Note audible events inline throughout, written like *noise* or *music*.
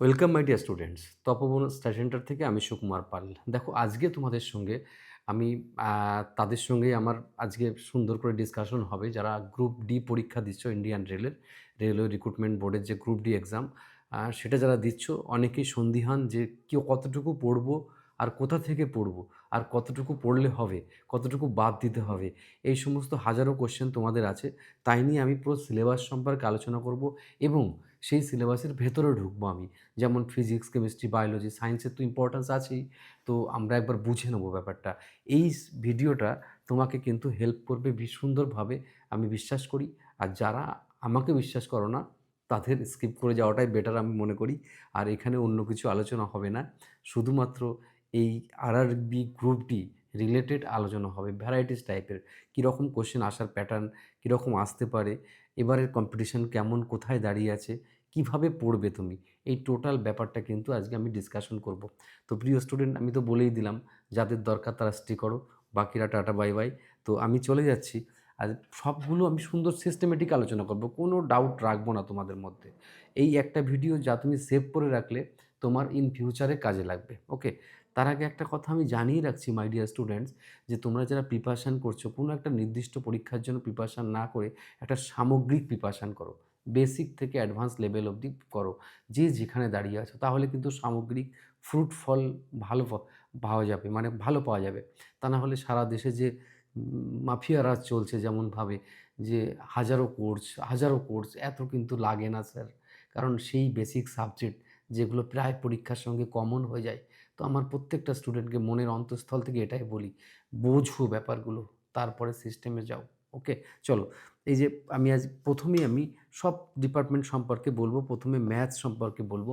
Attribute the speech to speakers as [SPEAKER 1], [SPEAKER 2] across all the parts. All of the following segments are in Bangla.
[SPEAKER 1] Welcome my dear students Tapoban study centre থেকে আমি সুকুমার পাল। দেখো, আজকে তোমাদের সঙ্গে আমি তাদের সঙ্গে আমার আজকে সুন্দর করে ডিসকাশন হবে যারা গ্রুপ ডি পরীক্ষা দিচ্ছ ইন্ডিয়ান রেলের রেলওয়ে রিক্রুটমেন্ট বোর্ডের যে গ্রুপ ডি এক্সাম সেটা যারা দিচ্ছ, অনেকেই সন্দিহান যে কেউ কতটুকু পড়ব আর কোথা থেকে পড়ব, আর কতটুকু পড়লে হবে, কতটুকু বাদ দিতে হবে, এই সমস্ত হাজারো কোশ্চেন তোমাদের আছে। তাই নিয়ে আমি পুরো সিলেবাস সম্পর্কে আলোচনা করব এবং সেই সিলেবাসের ভেতরে ঢুকবো আমি। যেমন ফিজিক্স কেমিস্ট্রি বায়োলজি সায়েন্সের তো ইম্পর্ট্যান্স আছেই। তো আমরা একবার বুঝে নেব ব্যাপারটা। এই ভিডিওটা তোমাকে কিন্তু হেল্প করবে সুন্দরভাবে আমি বিশ্বাস করি। আর যারা আমাকে বিশ্বাস করো না, তাদের স্কিপ করে যাওয়াটাই বেটার আমি মনে করি। আর এখানে অন্য কিছু আলোচনা হবে না। শুধুমাত্র এই আরআরবি গ্রুপটি রিলেটেড আলোচনা হবে ভ্যারাইটিস টাইপের কীরকম কোশ্চেন আসার প্যাটার্ন কীরকম আসতে পারে, এবারের কম্পিটিশন কেমন, কোথায় দাঁড়িয়ে আছে কীভাবে পড়বে তুমি? এই টোটাল ব্যাপারটা কিন্তু আজকে আমি ডিসকাশন করব। তো প্রিয় স্টুডেন্ট আমি তো বলেই দিলাম, যাদের দরকার তারা স্টে করো, বাকিরা টাটা বাই বাই তো আমি চলে যাচ্ছি। আর সবগুলো আমি সুন্দর সিস্টেমেটিক আলোচনা করব, কোনো ডাউট রাখব না তোমাদের মধ্যে। এই একটা ভিডিও যা তুমি সেভ করে রাখলে তোমার ইন ফিউচারে কাজে লাগবে ওকে তার আগে একটা কথা আমি জানিয়ে রাখছি মাই ডিয়ার স্টুডেন্টস যে তোমরা যারা প্রিপারেশান করছ, কোনো একটা নির্দিষ্ট পরীক্ষার জন্য প্রিপারেশান না করে একটা সামগ্রিক প্রিপারেশান করো। বেসিক থেকে অ্যাডভান্স লেভেল অবধি করো। যে যেখানে দাঁড়িয়ে আছো, তাহলে কিন্তু সামগ্রিক ফ্রুট ফল ভালো পাওয়া যাবে মানে ভালো পাওয়া যাবে। তা না হলে সারা দেশে যে মাফিয়া রাজ চলছে যেমনভাবে যে হাজারো কোর্স হাজারো কোর্স এত কিন্তু লাগে না স্যার কারণ সেই বেসিক সাবজেক্ট যেগুলো প্রায় পরীক্ষার সঙ্গে কমন হয়ে যায়, তো আমার প্রত্যেকটা স্টুডেন্টকে মনের অন্তঃস্থল থেকে এটাই বলি, বোঝো ব্যাপারগুলো, তারপরে সিস্টেমে যাও ওকে চলো, এই যে আমি আজ প্রথমেই আমি সব ডিপার্টমেন্ট সম্পর্কে বলব, প্রথমে ম্যাথস সম্পর্কে বলব।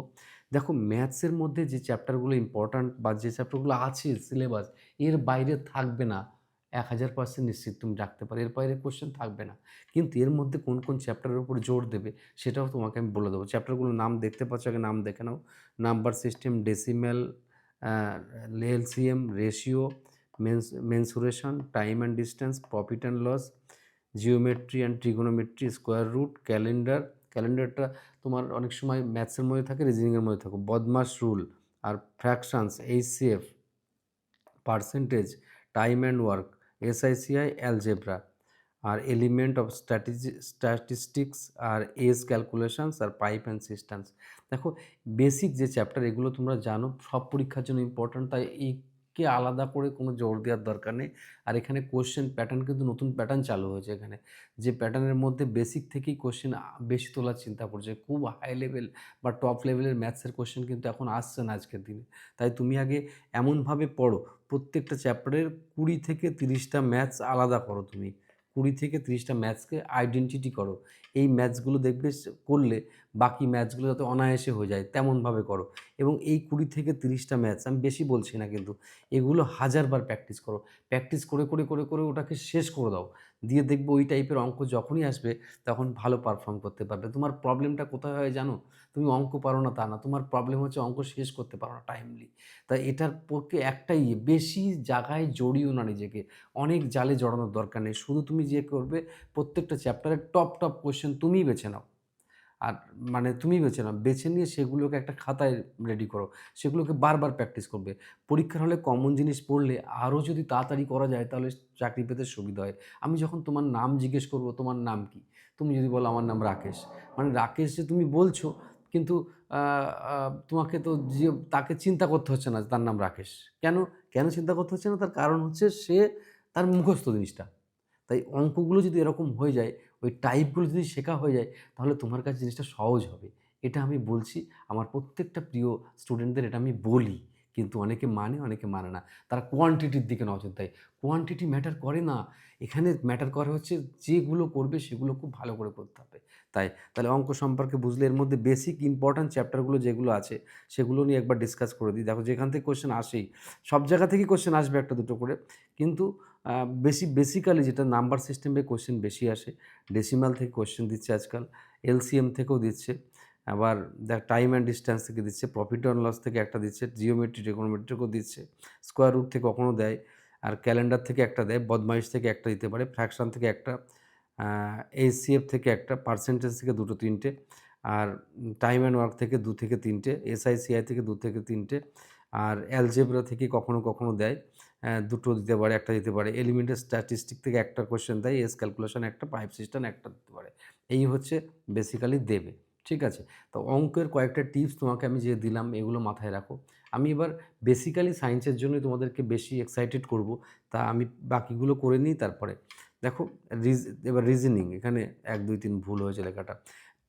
[SPEAKER 1] দেখো ম্যাথসের মধ্যে যে চ্যাপ্টারগুলো ইম্পর্ট্যান্ট বা যে চ্যাপ্টারগুলো আছে সিলেবাস এর বাইরে থাকবে না। এক হাজার পার্সেন্ট নিশ্চিত তুমি রাখতে পারো, এর বাইরে কোশ্চেন থাকবে না। কিন্তু এর মধ্যে কোন কোন চ্যাপ্টারের উপর জোর দেবে, সেটাও তোমাকে আমি বলে দেবো। চ্যাপ্টারগুলোর নাম দেখতে পাচ্ছ, আগে নাম দেখে নাও। Number system decimal LCM ratio mens mensuration time and distance profit and loss geometry and trigonometry square root calendar ক্যালেন্ডারটা তোমার অনেক সময় ম্যাথসের মধ্যে থাকে রিজনিংয়ের মধ্যে থাকে। BODMAS rule R fractions HCF percentage time and work SI CI algebra R element of strategy statistics আর এজ ক্যালকুলেশনস আর পাইপ অ্যান্ড সিস্টেমস দেখো বেসিক যে চ্যাপ্টার এগুলো তোমরা জানো, সব পরীক্ষার জন্য ইম্পর্ট্যান্ট তাই একে আলাদা করে কোনো জোর দেওয়ার দরকার নেই। আর এখানে কোশ্চেন প্যাটার্ন কিন্তু নতুন প্যাটার্ন চালু হয়েছে এখানে। যে প্যাটার্নের মধ্যে বেসিক থেকেই কোশ্চেন বেশি তোলার চিন্তা করছে। খুব হাই লেভেল বা টপ লেভেলের ম্যাথসের কোশ্চেন কিন্তু এখন আসছে না আজকের দিনে। তাই তুমি আগে এমনভাবে পড়ো। প্রত্যেকটা চ্যাপ্টারের কুড়ি থেকে তিরিশটা ম্যাথস আলাদা করো তুমি। কুড়ি থেকে তিরিশটা ম্যাথসকে আইডেন্টিটি করো। এই ম্যাথসগুলো দেখবে করলে বাকি ম্যাচগুলো যাতে অনায়াসে হয়ে যায়, তেমনভাবে করো। এবং এই কুড়ি থেকে তিরিশটা ম্যাচ, আমি বেশি বলছি না কিন্তু, এগুলো হাজারবার প্র্যাকটিস করো। প্র্যাকটিস করে করে করে করে ওটাকে শেষ করে দাও। দিয়ে দেখব ওই টাইপের অঙ্ক যখনই আসবে, তখন ভালো পারফর্ম করতে পারবে। তোমার প্রবলেমটা কোথায় হয় জানো? তুমি অঙ্ক পারো না তা না। তোমার প্রবলেম হচ্ছে অঙ্ক শেষ করতে পারো না টাইমলি তাই এটার পক্ষে একটাই, বেশি জায়গায় জড়িও না নিজেকে। অনেক জালে জড়ানোর দরকার নেই। শুধু তুমি যে করবে, প্রত্যেকটা চ্যাপ্টারের টপ টপ কোশ্চেন তুমিই বেছে নাও। আর মানে তুমি বেছে নাও, বেছে নিয়ে সেগুলোকে একটা খাতায় রেডি করো। সেগুলোকে বারবার প্র্যাকটিস করবে। পরীক্ষার হলে কমন জিনিস পড়লে আরও যদি তাড়াতাড়ি করা যায় তাহলে চাকরি পেতে সুবিধা হয়। আমি যখন তোমার নাম জিজ্ঞেস করব, তোমার নাম কি? তুমি যদি বলো আমার নাম রাকেশ। মানে রাকেশ যে তুমি বলছো, কিন্তু তোমাকে তো যে তাকে চিন্তা করতে হচ্ছে না তার নাম রাকেশ। কেন? কেন চিন্তা করতে হচ্ছে না? তার কারণ হচ্ছে সে তার মুখস্থ জিনিসটা। তাই অঙ্কগুলো যদি এরকম হয়ে যায় ওই টাইপগুলো যদি শেখা হয়ে যায়, তাহলে তোমার কাছে জিনিসটা সহজ হবে। এটা আমি বলছি, আমার প্রত্যেকটা প্রিয় স্টুডেন্টদের এটা আমি বলি। কিন্তু অনেকে মানে অনেকে মানে না। তারা কোয়ান্টিটির দিকে নজর দেয়। কোয়ান্টিটি ম্যাটার করে না। এখানে ম্যাটার করে হচ্ছে যেগুলো করবে, সেগুলো খুব ভালো করে করতে হবে। তাই, তাহলে অঙ্ক সম্পর্কে বুঝলে এর মধ্যে বেসিক ইম্পর্ট্যান্ট চ্যাপ্টারগুলো যেগুলো আছে, সেগুলো নিয়ে একবার ডিসকাস করে দিই। দেখো, যেখান থেকে কোশ্চেন আসেই, সব জায়গা থেকেই কোশ্চেন আসবে একটা দুটো করে। কিন্তু বেশি বেসিক্যালি যেটা নাম্বার সিস্টেমে কোশ্চেন বেশি আসে ডেসিমাল থেকে কোশ্চেন দিচ্ছে আজকাল এলসিএম থেকেও দিচ্ছে, আবার দেখ টাইম অ্যান্ড ডিস্ট্যান্স থেকে দিচ্ছে প্রফিট অ্যান্ড লস থেকে একটা দিচ্ছে জিওমেট্রি ট্রিগোনোমেট্রিকেও দিচ্ছে স্কোয়ার রুট থেকে কখনও দেয়, আর ক্যালেন্ডার থেকে একটা দেয়, বদমাইশ থেকে একটা দিতে পারে ফ্র্যাকশন থেকে একটা এইচসিএফ থেকে একটা পার্সেন্টেজ থেকে দুটো তিনটে, আর টাইম অ্যান্ড ওয়ার্ক থেকে দু থেকে তিনটে এসআইসিআই থেকে দু থেকে তিনটে, আর অ্যালজেব্রা থেকে কখনো কখনো দেয় দুটো দিতে পারে, একটা দিতে পারে। এলিমেন্টের স্ট্যাটিস্টিক থেকে একটা কোয়েশ্চেন দেয় এস ক্যালকুলেশন একটা পাইপ সিস্টেম একটা দিতে পারে। এই হচ্ছে বেসিক্যালি দেবে, ঠিক আছে? তো অঙ্কের কয়েকটা টিপস তোমাকে আমি যে দিলাম, এগুলো মাথায় রাখো। আমি এবার বেসিক্যালি সায়েন্সের জন্যই তোমাদেরকে বেশি এক্সাইটেড করব, তা আমি বাকিগুলো করে নিই তারপরে। দেখো, রিজ, এবার রিজনিং এখানে এক, দুই, তিন ভুল হয়েছে লেখাটা।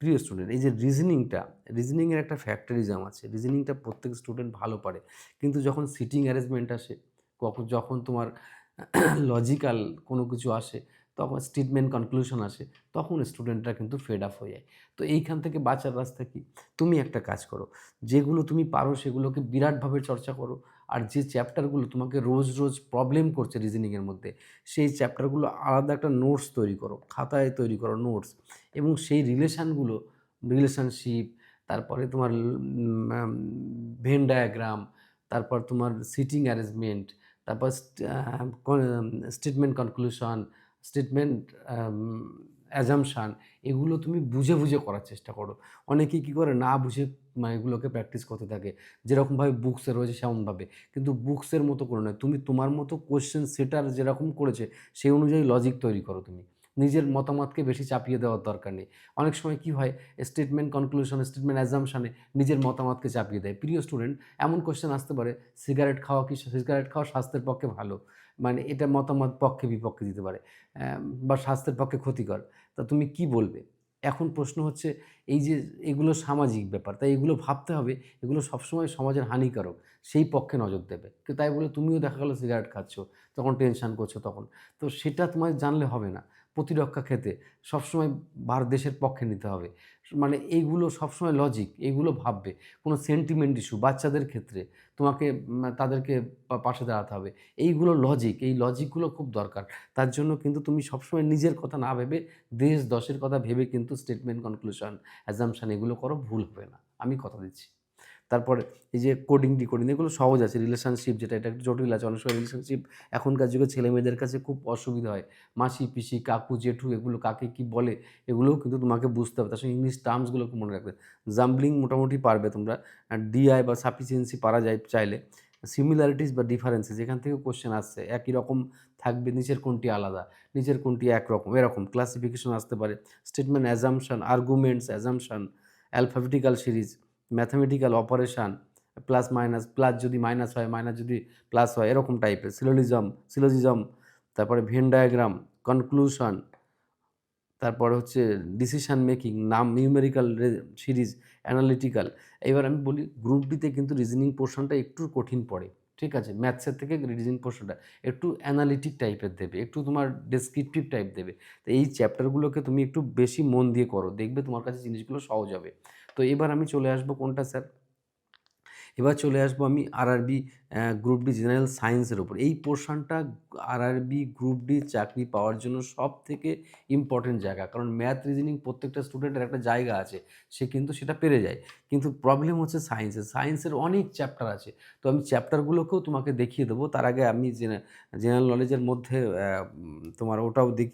[SPEAKER 1] প্রিয় স্টুডেন্ট এই যে রিজনিংটা রিজনিংয়ের একটা ফ্যাক্টরিজম আছে। রিজনিংটা প্রত্যেক স্টুডেন্ট ভালো পারে। কিন্তু যখন সিটিং অ্যারেঞ্জমেন্ট আসে কখন, যখন তোমার লজিক্যাল কোনো কিছু আসে, তখন স্টেটমেন্ট কনক্লুশন আসে, তখন স্টুডেন্টরা কিন্তু ফেড আপ হয়ে যায়। তো এইখান থেকে বাঁচার রাস্তা কি? তুমি একটা কাজ করো, যেগুলো তুমি পারো সেগুলোকে বিরাটভাবে চর্চা করো, আর যে চ্যাপ্টারগুলো তোমাকে রোজ রোজ প্রবলেম করছে রিজনিংয়ের মধ্যে, সেই চ্যাপ্টারগুলো আলাদা একটা নোটস তৈরি করো, খাতায় তৈরি করো নোটস এবং সেই রিলেশানগুলো রিলেশনশিপ তারপরে তোমার ভেন ডায়াগ্রাম তারপর তোমার সিটিং অ্যারেঞ্জমেন্ট তারপর স্টেটমেন্ট কনক্লুশন স্টেটমেন্ট অ্যাজামশান এগুলো তুমি বুঝে বুঝে করার চেষ্টা করো। অনেকে কী করে না বুঝে মানে এগুলোকে প্র্যাকটিস করতে থাকে। যেরকমভাবে বুকসে রয়েছে সেমনভাবে। কিন্তু বুকসের মতো করে নয়। তুমি তোমার মতো কোশ্চেন সেটার যেরকম করেছে, সেই অনুযায়ী লজিক তৈরি করো তুমি। নিজের মতামতকে বেশি চাপিয়ে দেওয়ার দরকার নেই। অনেক সময় কি হয় স্টেটমেন্ট কনক্লুশন স্টেটমেন্ট অ্যাজামশানে নিজের মতামতকে চাপিয়ে দেয়। প্রিয় স্টুডেন্ট এমন কোশ্চেন আসতে পারে সিগারেট খাওয়া কি সিগারেট খাওয়া স্বাস্থ্যের পক্ষে ভালো? মানে এটা মতামত পক্ষে বিপক্ষে দিতে পারে বা স্বাস্থ্যের পক্ষে ক্ষতিকর। তা তুমি কি বলবে? এখন প্রশ্ন হচ্ছে, এই যে এগুলো সামাজিক ব্যাপার, তাই এগুলো ভাবতে হবে, এগুলো সবসময় সমাজের হানিকারক, সেই পক্ষে নজর দেবে। কিন্তু তাই বলে তুমিও দেখা গেলো সিগারেট খাচ্ছ, তখন টেনশান করছ তখন। তো সেটা তোমার জানলে হবে না। প্রতিরক্ষা ক্ষেত্রে সবসময় ভারত দেশের পক্ষে নিতে হবে। মানে এইগুলো সবসময় লজিক এইগুলো ভাববে। কোনো সেন্টিমেন্ট ইস্যু বাচ্চাদের ক্ষেত্রে তোমাকে তাদেরকে পাশে দাঁড়াতে হবে। এইগুলো লজিক এই লজিকগুলো খুব দরকার। তার জন্য কিন্তু তুমি সবসময় নিজের কথা না ভেবে দেশ দশের কথা ভেবে কিন্তু স্টেটমেন্ট কনক্লুশন অ্যাজামশান এগুলো করো, ভুল হবে না। আমি কথা দিচ্ছি। তারপরে এই যে কোডিং ডিকোডিং এগুলো সহজ আছে। রিলেশনশিপ যেটা, এটা একটু জটিল আছে। অনেক সময় রিলেশনশিপ এখনকার যুগে ছেলে মেয়েদের কাছে খুব অসুবিধা হয়। মাসি, পিসি, কাকু, জেঠু এগুলো কাকে কি বলে, এগুলোও কিন্তু তোমাকে বুঝতে হবে। তার সঙ্গে ইংলিশ টার্মসগুলোকে মনে রাখবে। জাম্বলিং মোটামুটি পারবে তোমরা। ডিআই বা সাফিসিয়েন্সি পারা যায় চাইলে। সিমিলারিটিস বা ডিফারেন্সেস এখান থেকে কোশ্চেন আসছে, একই রকম থাকবে, নিচের কোনটি আলাদা, নিচের কোনটি একরকম, এরকম। ক্লাসিফিকেশন আসতে পারে। Statement assumption arguments assumption alphabetical series mathematical operation plus minus plus যদি মাইনাস হয় মাইনাস যদি প্লাস হয়, এরকম টাইপের সিলোলিজম সিলোজিজম তারপরে ভেন ডায়াগ্রাম কনক্লুশন তারপরে হচ্ছে ডিসিশন মেকিং নাম নিউমেরিক্যাল সিরিজ অ্যানালিটিক্যাল এবার আমি বলি গ্রুপ ডিতে কিন্তু রিজনিং পোর্শনটা একটু কঠিন পড়ে, ঠিক আছে? ম্যাথসের থেকে রিজনিং পোর্শনটা একটু অ্যানালিটিক টাইপের দেবে, একটু তোমার ডেসক্রিপটিভ টাইপ দেবে, তো এই চ্যাপ্টারগুলোকে তুমি একটু বেশি মন দিয়ে করো, দেখবে তোমার কাছে জিনিসগুলো সহজ হবে। তো এবার আমি চলে আসব কোনটা স্যার? এবার চলে আসব আমি আরআরবি গ্রুপ ডি জেনারেল সায়েন্সের ওপর এই পোর্শনটা আরআরবি গ্রুপ ডি চাকরি পাওয়ার জন্য সব থেকে ইম্পর্টেন্ট জায়গা। কারণ ম্যাথ রিজনিং প্রত্যেকটা স্টুডেন্টের একটা জায়গা আছে, সে কিন্তু সেটা পেরে যায়। কিন্তু প্রবলেম হচ্ছে সায়েন্সের সায়েন্সের অনেক চ্যাপ্টার আছে। তো আমি চ্যাপ্টারগুলোকেও তোমাকে দেখিয়ে দেবো। তার আগে আমি জেনারেল নলেজের মধ্যে তোমার ওটাও দেখ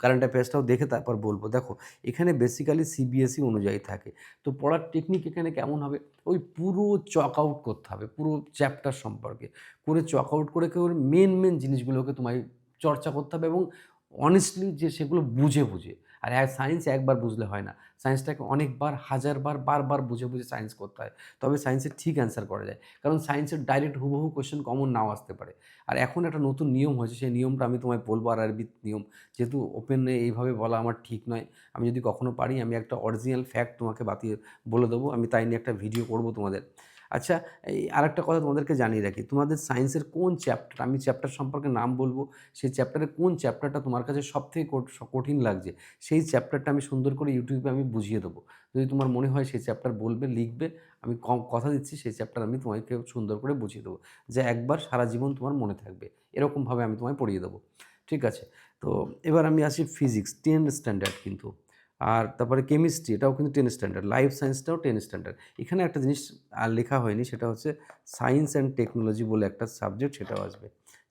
[SPEAKER 1] কারেন্ট অ্যাফেয়ার্সটাও দেখে তারপর বলব। দেখো, এখানে বেসিক্যালি সিবিএসই E অনুযায়ী থাকে। তো পড়ার টেকনিক এখানে কেমন হবে? ওই পুরো চক আউট করতে হবে। পুরো চ্যাপ্টার সম্পর্কে। করে চক আউট করে কেউ মেন মেন জিনিসগুলোকে তোমায় চর্চা করতে হবে এবং অনেস্টলি যে সেগুলো বুঝে বুঝে। আর সায়েন্স একবার বুঝলে হয় না। সায়েন্সটাকে অনেকবার, হাজারবার, বারবার বুঝে বুঝে সায়েন্স করতে হয়। তবে সায়েন্সের ঠিক অ্যান্সার করা যায়। কারণ সায়েন্সের ডাইরেক্ট হুবহু কোয়েশ্চেন কমন নাও আসতে পারে। আর এখন একটা নতুন নিয়ম হয়েছে, সেই নিয়মটা আমি তোমায় বলব আর আরবি নিয়ম। যেহেতু ওপেনে এইভাবে বলা আমার ঠিক নয়, আমি যদি কখনো পারি, আমি একটা অরিজিনাল ফ্যাক্ট তোমাকে বাতিয়ে বলে দেবো। আমি তাই নিয়ে একটা ভিডিও করব তোমাদের। আচ্ছা এই আরেকটা কথা তোমাদেরকে জানিয়ে রাখি। তোমাদের সায়েন্সের কোন চ্যাপ্টার আমি চ্যাপ্টার সম্পর্কে নাম বলব, সেই চ্যাপ্টারের কোন চ্যাপ্টারটা তোমার কাছে সবথেকে কঠ- কঠিন লাগছে, সেই চ্যাপ্টারটা আমি সুন্দর করে ইউটিউবে আমি বুঝিয়ে দেবো। যদি তোমার মনে হয় সেই চ্যাপ্টার বলবে, লিখবে, আমি কম কথা দিচ্ছি, সেই চ্যাপ্টার আমি তোমাকে সুন্দর করে বুঝিয়ে দেবো, যে একবার সারা জীবন তোমার মনে থাকবে। এরকমভাবে আমি তোমায় পড়িয়ে দেবো। ঠিক আছে? তো এবার আমি আসি ফিজিক্স টেন স্ট্যান্ডার্ড কিন্তু। আর তারপরে কেমিস্ট্রি এটাও কিন্তু টেন স্ট্যান্ডার্ড লাইফ সায়েন্সটাও টেন স্ট্যান্ডার্ড এখানে একটা জিনিস আর লেখা হয়নি, সেটা হচ্ছে সায়েন্স অ্যান্ড টেকনোলজি বলে একটা সাবজেক্ট সেটাও আসবে।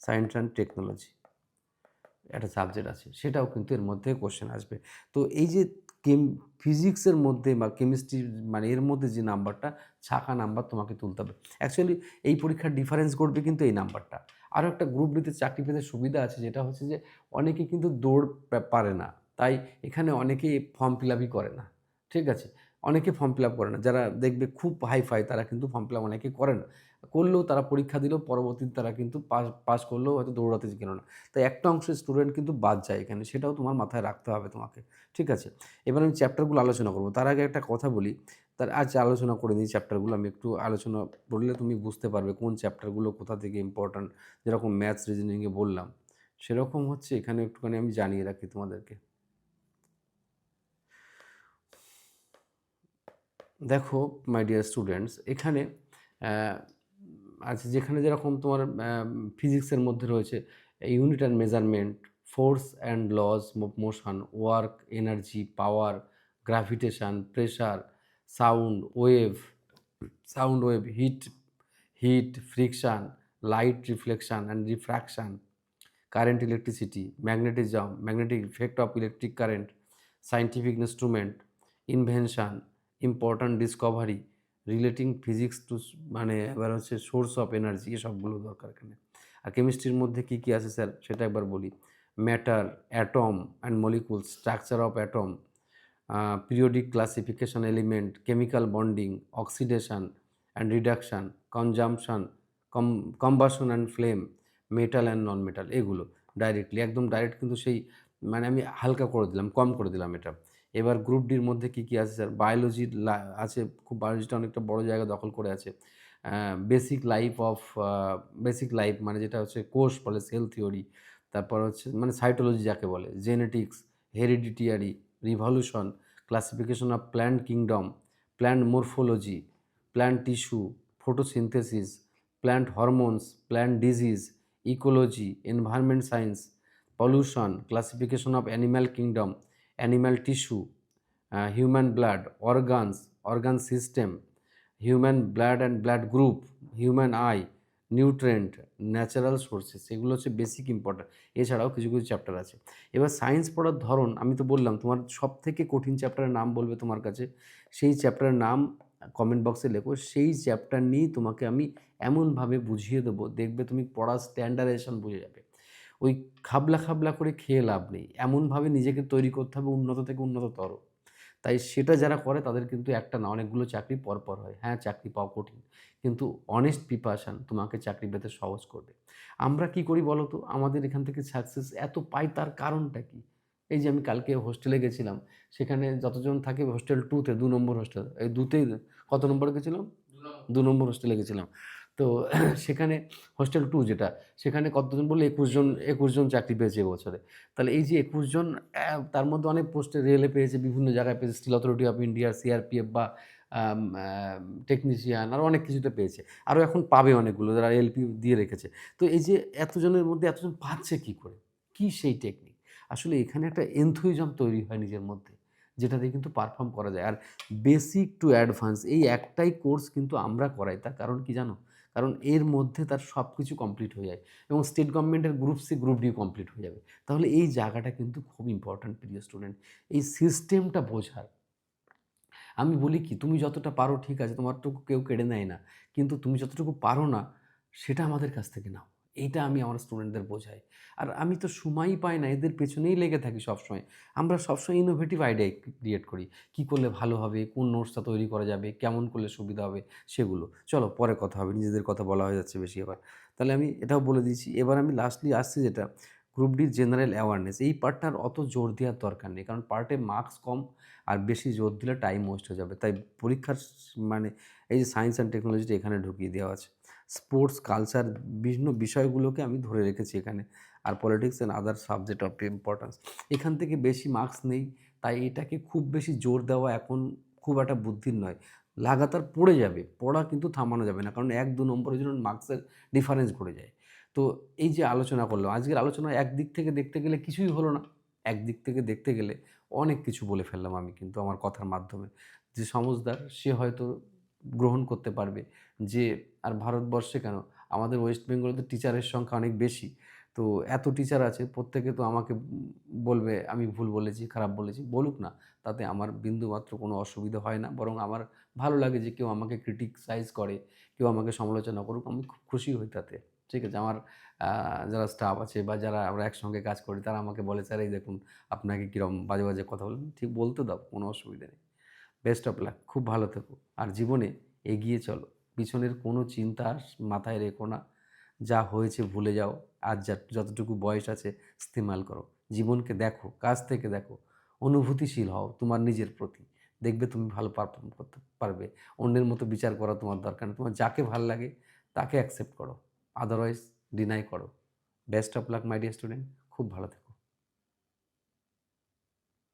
[SPEAKER 1] সায়েন্স অ্যান্ড টেকনোলজি একটা সাবজেক্ট আছে, সেটাও কিন্তু এর মধ্যে কোশ্চেন আসবে। তো এই যে কেম ফিজিক্সের মধ্যে বা কেমিস্ট্রি মানে এর মধ্যে যে নাম্বারটা ছাকা নাম্বার তোমাকে তুলতে হবে। অ্যাকচুয়ালি এই পরীক্ষার ডিফারেন্স করবে কিন্তু এই নাম্বারটা আরও একটা গ্রুপ ডিতে চাকরি পেতে সুবিধা আছে, যেটা হচ্ছে যে অনেকে কিন্তু দৌড় পারে না। তাই এখানে অনেকেই ফর্ম ফিল আপই করে না, ঠিক আছে? অনেকে ফর্ম ফিল আপ করে না। যারা দেখবে খুব হাই ফাই তারা কিন্তু ফর্ম ফিল আপ অনেকে করে না। করলেও তারা পরীক্ষা দিলেও পরবর্তীতে তারা কিন্তু পাস পাস করলেও হয়তো দৌড়াতে গেল না। তাই একটা অংশের স্টুডেন্ট কিন্তু বাদ যায় এখানে। সেটাও তোমার মাথায় রাখতে হবে তোমাকে, ঠিক আছে? এবার আমি চ্যাপ্টারগুলো আলোচনা করব। তার আগে একটা কথা বলি। তার আজ আলোচনা করে নিই চ্যাপ্টারগুলো আমি একটু আলোচনা করলে তুমি বুঝতে পারবে কোন চ্যাপ্টারগুলো কোথা থেকে ইম্পর্ট্যান্ট যেরকম ম্যাথস রিজনিংয়ে বললাম, সেরকম হচ্ছে এখানে একটুখানি আমি জানিয়ে রাখি তোমাদেরকে। দেখো মাই ডিয়ার স্টুডেন্টস এখানে আছে যেখানে যেরকম তোমার ফিজিক্সের মধ্যে রয়েছে unit and measurement force and loss motion work energy power gravitation pressure sound wave sound wave heat heat friction light reflection and refraction current electricity magnetism magnetic effect of electric current scientific instrument invention important discovery relating physics to মানে এবার হচ্ছে সোর্স অফ এনার্জি এসবগুলো দরকার এখানে। আর কেমিস্ট্রির মধ্যে কী কী আছে স্যার সেটা একবার বলি। Matter atom and molecule structure of atom periodic classification element chemical bonding oxidation and reduction consumption com combustion and flame metal and non metal এগুলো ডাইরেক্টলি একদম ডাইরেক্ট কিন্তু সেই মানে আমি হালকা করে দিলাম, কম করে দিলাম এটা। এবার গ্রুপ ডির মধ্যে কী কী আছে স্যার বায়োলজির আছে খুব বায়োলজিটা অনেকটা বড় জায়গা দখল করে আছে। Basic life of basic life মানে যেটা হচ্ছে কোষ বলে সেল থিওরি তারপর হচ্ছে মানে সাইটোলজি যাকে বলে genetics hereditary revolution classification of plant kingdom plant morphology plant tissue photosynthesis plant hormones plant disease ecology environment science pollution classification of animal kingdom animal tissue human blood organs organ system human blood and blood group human eye nutrient natural sources এগুলো হচ্ছে বেসিক ইম্পর্ট্যান্ট এছাড়াও কিছু কিছু চ্যাপ্টার আছে। এবার সায়েন্স পড়ার ধরন, আমি তো বললাম, তোমার সব থেকে কঠিন চ্যাপ্টারের নাম বলবে তোমার কাছে। সেই চ্যাপ্টারের নাম কমেন্ট বক্সে লেখো। সেই চ্যাপ্টার নিয়েই তোমাকে আমি এমনভাবে বুঝিয়ে দেবো, দেখবে তুমি পড়ার স্ট্যান্ডার্ডেশন বুঝে যাবে। ওই খাবলা খাবলা করে খেয়ে লাভ নেই। এমনভাবে নিজেকে তৈরি করতে হবে উন্নত থেকে উন্নততর। তাই সেটা যারা করে তাদের কিন্তু একটা না অনেকগুলো চাকরি পরপর হয়। হ্যাঁ চাকরি পাওয়া কঠিন কিন্তু অনেস্ট প্রিপারেশান তোমাকে চাকরি পেতে সহজ করবে। আমরা কি করি বলো তো? আমাদের এখান থেকে সাকসেস এত পাই তার কারণটা কি? এই যে আমি কালকে হোস্টেলে গেছিলাম সেখানে যতজন থাকে হোস্টেল টুতে দু নম্বর হোস্টেল এই দুতেই কত নম্বরে গেছিলাম? দু নম্বর। হোস্টেলে গেছিলাম। তো *clears throat* সেখানে হোস্টেল টু যেটা, সেখানে কতজন বললে একুশ জন একুশ জন চাকরি পেয়েছে এবছরে তাহলে এই যে একুশ জন তার মধ্যে অনেক পোস্টে রেলে পেয়েছে, বিভিন্ন জায়গায় পেয়েছে Steel Authority of India CRPF বা টেকনিশিয়ান আরও অনেক কিছুতে পেয়েছে। আরও এখন পাবে অনেকগুলো, যারা এলপি দিয়ে রেখেছে। তো এই যে এতজনের মধ্যে এতজন পাচ্ছে কি করে? কি সেই টেকনিক আসলে এখানে একটা এনথুইজম তৈরি হয় নিজের মধ্যে, যেটা দিয়ে কিন্তু পারফর্ম করা যায়। আর বেসিক টু অ্যাডভান্স এই একটাই কোর্স কিন্তু আমরা করাই। তার কারণ কি জানো? কারণ এর মধ্যে তার সব কিছু কমপ্লিট হয়ে যায় এবং স্টেট গভর্নমেন্টের group C group D complete হয়ে যাবে। তাহলে এই জায়গাটা কিন্তু খুব ইম্পর্ট্যান্ট প্রিয় স্টুডেন্ট এই সিস্টেমটা বোঝার। আমি বলি কি, তুমি যতটা পারো ঠিক আছে, তোমার তো কেউ কেড়ে নেয় না। কিন্তু তুমি যতটুকু পারো না, সেটা আমাদের কাছ থেকে নাও। এইটা আমি আমার স্টুডেন্টদের বোঝাই। আর আমি তো সময়ই পাই না, এদের পেছনেই লেগে থাকি সবসময়। আমরা সবসময় ইনোভেটিভ আইডিয়া ক্রিয়েট করি। কি করলে ভালো হবে, কোন নোটসটা তৈরি করা যাবে, কেমন করলে সুবিধা হবে, সেগুলো। চলো, পরে কথা হবে, নিজেদের কথা বলা হয়ে যাচ্ছে বেশি এবার তাহলে আমি এটাও বলে দিয়েছি এবার আমি লাস্টলি আসছি যেটা গ্রুপ ডির জেনারেল অ্যাওয়ারনেস এই পার্টটার অত জোর দেওয়ার দরকার নেই, কারণ পার্টে মার্কস কম আর বেশি জোর দিলে টাইম ওয়েস্ট হয়ে যাবে। তাই পরীক্ষার মানে এই যে সায়েন্স অ্যান্ড টেকনোলজিটা এখানে ঢুকিয়ে দেওয়া আছে। স্পোর্টস, কালচার বিভিন্ন বিষয়গুলোকে আমি ধরে রেখেছি এখানে। আর politics and other subject of importance এখান থেকে বেশি মার্কস নেই, তাই এটাকে খুব বেশি জোর দেওয়া এখন খুব একটা বুদ্ধির নয়। লাগাতার পড়ে যাবে, পড়া কিন্তু থামানো যাবে না, কারণ এক দু নম্বরের জন্য মার্কসের ডিফারেন্স ঘটে যায়। তো এই যে আলোচনা করলাম আজকের আলোচনা একদিক থেকে দেখতে গেলে কিছুই হলো না একদিক থেকে দেখতে গেলে অনেক কিছু বলে ফেললাম আমি কিন্তু আমার কথার মাধ্যমে। যে সমজদার সে হয়তো গ্রহণ করতে পারবে যে, আর ভারতবর্ষে কেন? আমাদের ওয়েস্ট বেঙ্গলে তো টিচারের সংখ্যা অনেক বেশি। তো এত টিচার আছে, প্রত্যেকে তো আমাকে বলবে, আমি ভুল বলেছি, খারাপ বলেছি, বলুক না। তাতে আমার বিন্দুমাত্র কোনো অসুবিধা হয় না। বরং আমার ভালো লাগে যে কেউ আমাকে ক্রিটিসাইজ করে, কেউ আমাকে সমালোচনা করুক, আমি খুব খুশি হই তাতে। ঠিক আছে? আমার যারা স্টাফ আছে বা যারা আমরা একসঙ্গে কাজ করি, তারা আমাকে বলে, স্যার, এই দেখুন, আপনাকে কীরকম বাজে বাজে কথা বলেন ঠিক বলতে দাও, কোনো অসুবিধা নেই। বেস্ট অফ লাক খুব ভালো থেকো। আর জীবনে এগিয়ে চলো, পিছনের কোনো চিন্তা মাথায় রেখো না। যা হয়েছে ভুলে যাও আর যা, যতটুকু বয়স আছে ইস্তেমাল করো। জীবনকে দেখো, কাজ থেকে দেখো, অনুভূতিশীল হও তোমার নিজের প্রতি। দেখবে তুমি ভালো পারফর্ম করতে পারবে। অন্যের মতো বিচার করা তোমার দরকার নেই। তোমার যাকে ভালো লাগে তাকে অ্যাকসেপ্ট করো। আদারওয়াইজ ডিনাই করো। Best of luck my dear student খুব ভালো থেকো।